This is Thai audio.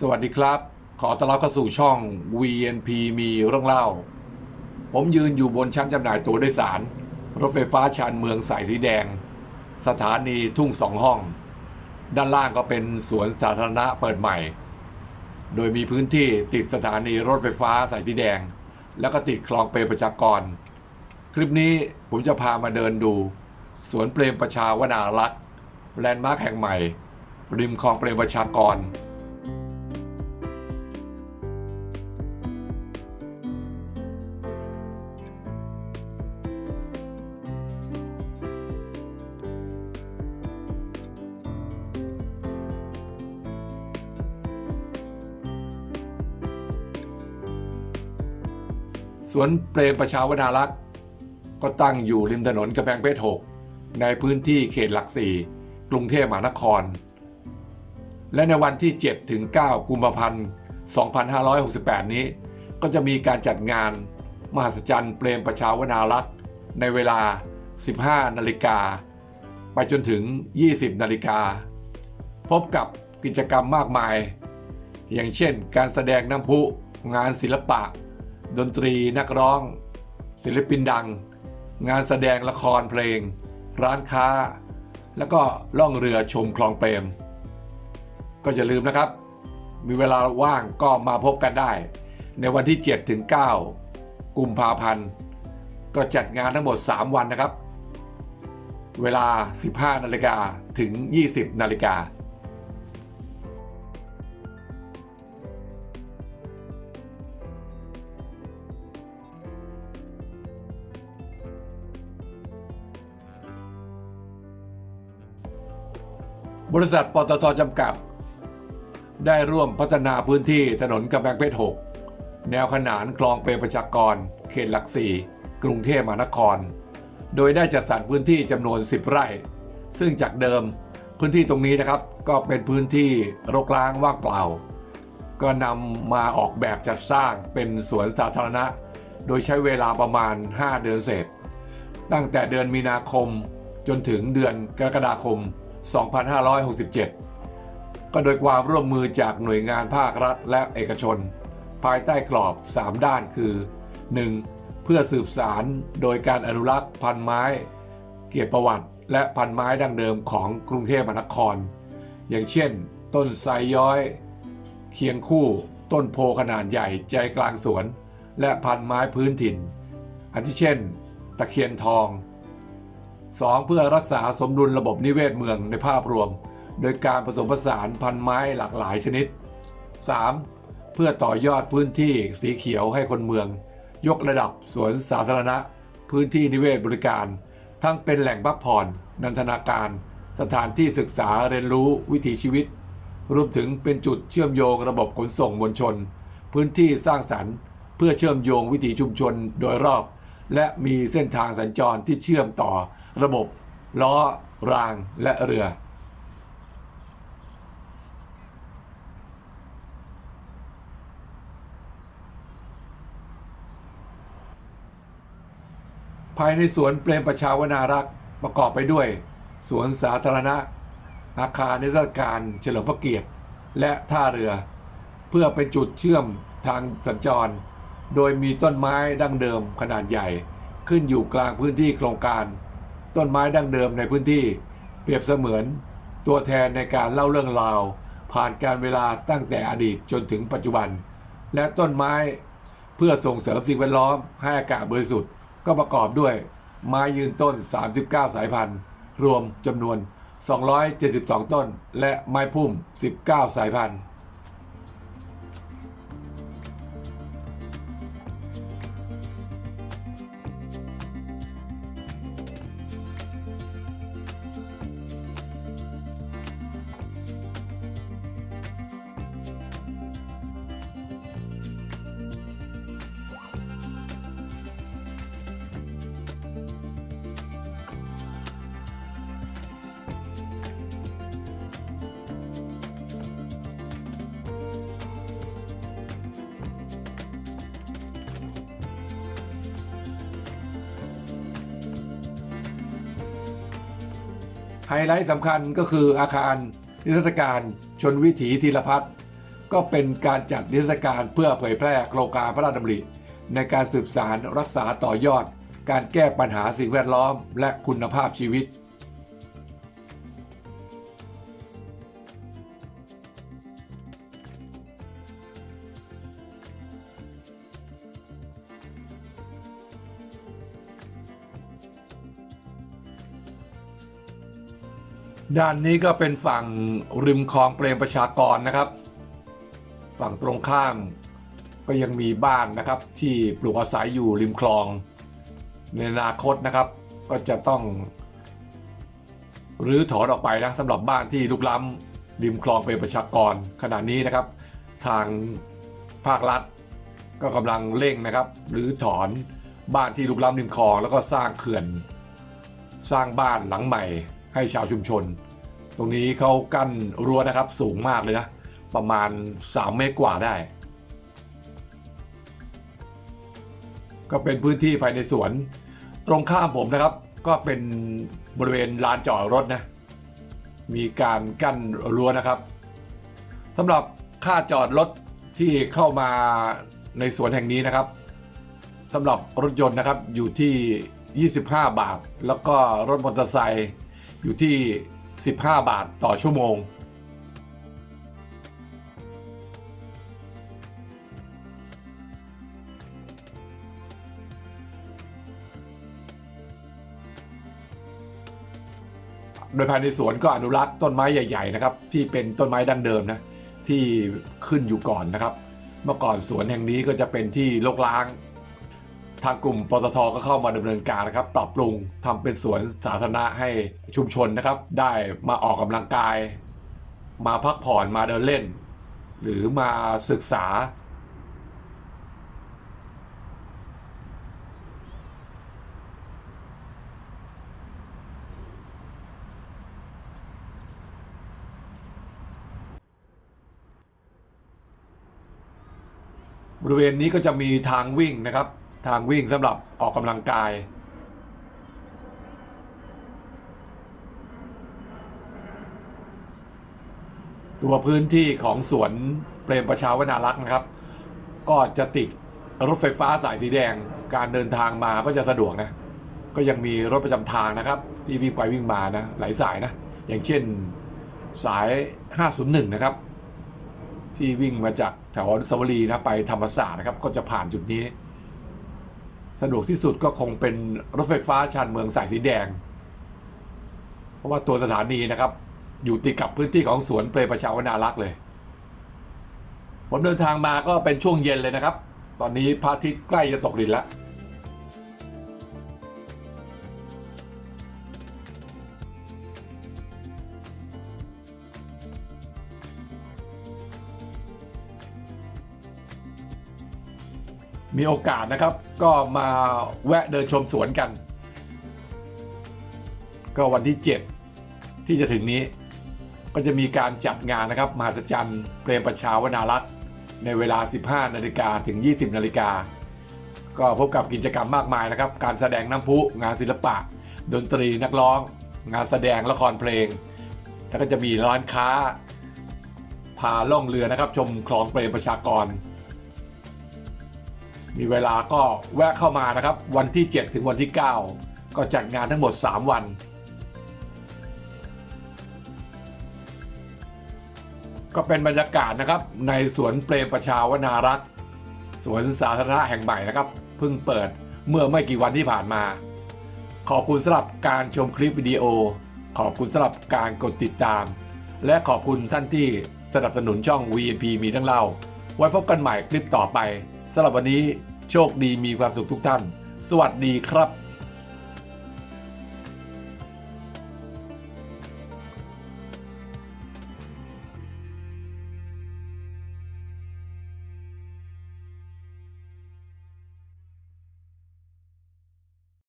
สวัสดีครับ ขอต้อนรับเข้าสู่ช่อง VNP มีเรื่องเล่า ผมยืนอยู่บนชั้นจำหน่ายตั๋วโดยสาร รถไฟฟ้าชานเมืองสายสีแดง สถานีทุ่งสองห้อง ด้านล่างก็เป็นสวนสาธารณะเปิดใหม่ โดยมีพื้นที่ติดสถานีรถไฟฟ้าสายสีแดง แล้วก็ติดคลองเปรมประชากร คลิปนี้ผมจะพามาเดินดู สวนเปรมประชาวนารักษ์แลนด์มาร์คแห่งใหม่ ริมคลองเปรมประชากร สวนเปรมประชาวนารักษ์ ก็ตั้งอยู่ริมถนนกำแพงเพชร6ในพื้นที่เขตหลักสี่กรุงเทพมหานคร และในวันที่ 7 ถึง 9 กุมภาพันธ์ 2568 นี้ ก็จะมีการจัดงานมหัศจรรย์เปรมประชาวนารักษ์ ในเวลา 15 นาฬิกา ไปจนถึง 20 นาฬิกา พบกับกิจกรรมมากมาย อย่างเช่น การแสดงน้ำพุงานศิลปะ ดนตรีนักร้อง ศิลปินดัง งานแสดงละครเพลง ร้านค้า แล้วก็ล่องเรือชมคลองเปรม ก็อย่าลืมนะครับ มีเวลาว่างก็มาพบกันได้ ในวันที่ 7 ถึง 9 กุมภาพันธ์ก็จัดงานทั้งหมด 3 วันนะครับ เวลา 15 นาฬิกาถึง 20 นาฬิกา บริษัทปตทจำกัด ได้ร่วมพัฒนาพื้นที่ถนนกำแพงเพชร 6 แนวขนานคลองเปรมประชากร เขตหลักสี่กรุงเทพมหานคร โดยได้จัดสรรพื้นที่จำนวน 10 ไร่ ซึ่งจากเดิมพื้นที่ตรงนี้นะครับ ก็เป็นพื้นที่รกร้างว่างเปล่า ก็นำมาออกแบบจัดสร้างเป็นสวนสาธารณะ โดยใช้เวลาประมาณ 5 เดือนเศษ ตั้งแต่เดือนมีนาคมจนถึงเดือนกรกฎาคม 2567 ก็โดยความร่วมมือจากหน่วยงานภาครัฐและเอกชน ภายใต้กรอบ 3 ด้านคือ 1. เพื่อสืบสารโดยการอนุรักษ์พันไม้ เกียรติประวัติและพันไม้ดั้งเดิมของกรุงเทพมหานคร อย่างเช่น ต้นไทรย้อย เคียงคู่ ต้นโพขนาดใหญ่ใจกลางสวน และพันไม้พื้นถิ่นอาทิเช่น ตะเคียนทอง 2. เพื่อรักษาสมดุลระบบนิเวศเมืองในภาพรวม โดยการผสมผสานพันไม้หลากหลายชนิด 3. เพื่อต่อยอดพื้นที่สีเขียวให้คนเมือง ยกระดับสวนสาธารณะ พื้นที่นิเวศบริการ ทั้งเป็นแหล่งพักผ่อนนันทนาการ สถานที่ศึกษาเรียนรู้วิถีชีวิต รวมถึงเป็นจุดเชื่อมโยงระบบขนส่งมวลชน พื้นที่สร้างสรรค์เพื่อเชื่อมโยงวิถีชุมชนโดยรอบ และมีเส้นทางสัญจรที่เชื่อมต่อ ระบบ ล้อ รางและเรือ ภายในสวนเปรมประชาวนารักษ์ประกอบไปด้วย สวนสาธารณะ อาคารนิทรรศการเฉลิมพระเกียรติ และท่าเรือ เพื่อเป็นจุดเชื่อมทางสัญจร โดยมีต้นไม้ดั้งเดิมขนาดใหญ่ขึ้นอยู่กลางพื้นที่โครงการ ต้นไม้ดั้งเดิมในพื้นที่ เปรียบเสมือนตัวแทนในการเล่าเรื่องราว ผ่านการเวลาตั้งแต่อดีตจนถึงปัจจุบัน และต้นไม้เพื่อส่งเสริมสิ่งแวดล้อมให้อากาศบริสุทธิ์ก็ประกอบด้วย ไม้ยืนต้น 39 สายพันธุ์ รวมจำนวน 272 ต้น และไม้พุ่ม 19 สายพันธุ์ ไฮไลท์สำคัญก็คืออาคารนิทรรศการชนวิถีธีรพัฒน์ก็เป็นการจัดนิทรรศการเพื่อเผยแพร่โครงการพระราชดำริ ในการสืบสารรักษาต่อยอด การแก้ปัญหาสิ่งแวดล้อม และคุณภาพชีวิต ด้านนี้ก็เป็นฝั่งริมคลองเปรมประชากรนะครับ ฝั่งตรงข้ามก็ยังมีบ้านนะครับ ที่ปลูกอาศัยอยู่ริมคลอง ในอนาคตนะครับ ก็จะต้องรื้อถอนออกไปนะสำหรับบ้านที่ลุกล้ำริมคลองเปรมประชากรขณะนี้นะครับ ทางภาครัฐ ก็กำลังเร่งนะครับรื้อถอนบ้านที่ลุกล้ำริมคลอง แล้วก็สร้างเขื่อน สร้างบ้านหลังใหม่ ให้ชาวชุมชน ตรงนี้เขากั้นรั้วนะครับสูงมากเลยนะ ประมาณ 3 เมตรกว่าได้ ก็เป็นพื้นที่ภายในสวน ตรงข้ามผมนะครับ ก็เป็นบริเวณลานจอดรถนะ มีการกั้นรั้วนะครับสำหรับค่าจอดรถที่เข้ามาในสวนแห่งนี้นะครับสำหรับรถยนต์นะครับอยู่ที่ 25 บาท แล้วก็รถมอเตอร์ไซค์ อยู่ที่ 15 บาทต่อชั่วโมง โดยภายในสวนก็อนุรักษ์ต้นไม้ใหญ่ๆนะครับ ที่เป็นต้นไม้ดั้งเดิมนะที่ขึ้นอยู่ก่อนนะครับ เมื่อก่อนสวนแห่งนี้ก็จะเป็นที่รกร้าง ทางกลุ่มปตทก็เข้ามาดำเนินการนะครับ ปรับปรุงทำเป็นสวนสาธารณะให้ชุมชนนะครับ ได้มาออกกำลังกาย มาพักผ่อนมาเดินเล่น หรือมาศึกษาบริเวณนี้ก็จะมีทางวิ่งนะครับ ทางวิ่งสำหรับออกกำลังกาย ตัวพื้นที่ของสวนเปรมประชาวนารักษ์นะครับ ก็จะติดรถไฟฟ้าสายสีแดง การเดินทางมาก็จะสะดวกนะ ก็ยังมีรถประจำทางนะครับ ที่วิ่งไปวิ่งมานะ หลายสายนะ อย่างเช่นสาย 501 นะครับ ที่วิ่งมาจากแถวอนุสาวรีย์นะไปธรรมศาสตร์นะครับ ก็จะผ่านจุดนี้ สะดวกที่สุดก็คงเป็นรถไฟฟ้าชานเมืองสายสีแดง เพราะว่าตัวสถานีนะครับ อยู่ติดกับพื้นที่ของสวนเปรประชาวนารักษ์เลย ผมเดินทางมาก็เป็นช่วงเย็นเลยนะครับ ตอนนี้พระอาทิตย์ใกล้จะตกดินแล้ว มีโอกาสนะครับ ก็มาแวะเดินชมสวนกัน ก็วันที่ 7 ที่จะถึงนี้ ก็จะมีการจัดงานนะครับ มหัศจรรย์เปรมประชาวนารักษ์ในเวลา 15 นาฬิกาถึง 20 นาฬิกา ก็พบกับกิจกรรมมากมายนะครับ การแสดงน้ำพุ งานศิลปะ ดนตรีนักร้อง งานแสดงละครเพลง แล้วก็จะมีร้านค้า พาล่องเรือนะครับ ชมคลองเปรมประชากร มีเวลาก็แวะเข้ามานะครับ วันที่ 7 ถึงวันที่ 9 ก็จัดงานทั้งหมด 3 วัน ก็เป็นบรรยากาศนะครับ ในสวนเปรมประชาวนารักษ์สวนสาธารณะแห่งใหม่นะครับ เพิ่งเปิดเมื่อไม่กี่วันที่ผ่านมา ขอบคุณสำหรับการชมคลิปวิดีโอ ขอบคุณสำหรับการกดติดตาม และขอบคุณท่านที่สนับสนุนช่อง VMP มีทั้งเล่า ไว้พบกันใหม่คลิปต่อไป สำหรับวันนี้โชคดีมีความสุขทุกท่าน สวัสดีครับ